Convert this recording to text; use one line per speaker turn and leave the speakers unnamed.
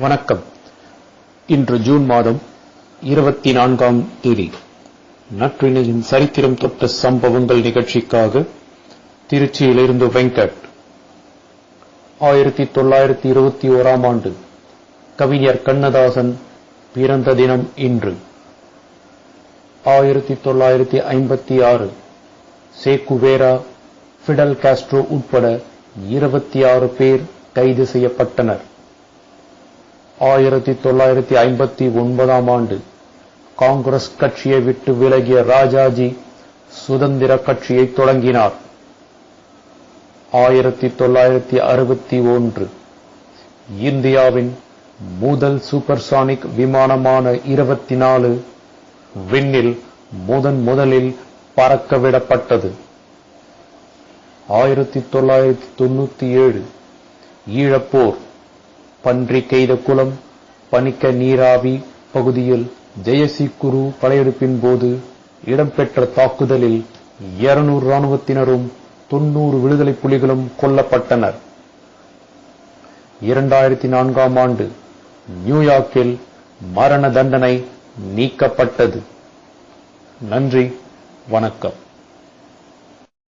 வணக்கம். இன்று ஜூன் மாதம் இருபத்தி நான்காம் தேதி. நற்றினையின் சரித்திரம் தொட்ட சம்பவங்கள் நிகழ்ச்சிக்காக திருச்சியிலிருந்து வெங்கட். ஆயிரத்தி தொள்ளாயிரத்தி இருபத்தி ஓராம் ஆண்டு கவிஞர் கண்ணதாசன் பிறந்த தினம் இன்று. ஆயிரத்தி தொள்ளாயிரத்தி ஐம்பத்தி ஆறு சேகுவேரா ஃபிடல் காஸ்ட்ரோ உட்பட இருபத்தி ஆறு பேர் கைது செய்யப்பட்டனர். ஆயிரத்தி தொள்ளாயிரத்தி ஐம்பத்தி ஒன்பதாம் ஆண்டு காங்கிரஸ் கட்சியை விட்டு விலகிய ராஜாஜி சுதந்திர கட்சியை தொடங்கினார். ஆயிரத்தி தொள்ளாயிரத்தி அறுபத்தி ஒன்று இந்தியாவின் முதல் சூப்பர்சானிக் விமானமான இருபத்தி நாலு விண்ணில் முதன் முதலில் பறக்கவிடப்பட்டது ஆயிரத்தி தொள்ளாயிரத்தி தொண்ணூத்தி ஏழு ஈழப்போர் பன்றி கெய்த குளம் பனிக்க நீராவி பகுதியில் ஜெயசி குரு படையெடுப்பின் போது இடம்பெற்ற தாக்குதலில் இருநூறு ராணுவத்தினரும் தொன்னூறு விடுதலை புலிகளும் கொல்லப்பட்டனர். இரண்டாயிரத்தி நான்காம் ஆண்டு நியூயார்க்கில் மரண தண்டனை நீக்கப்பட்டது. நன்றி வணக்கம்.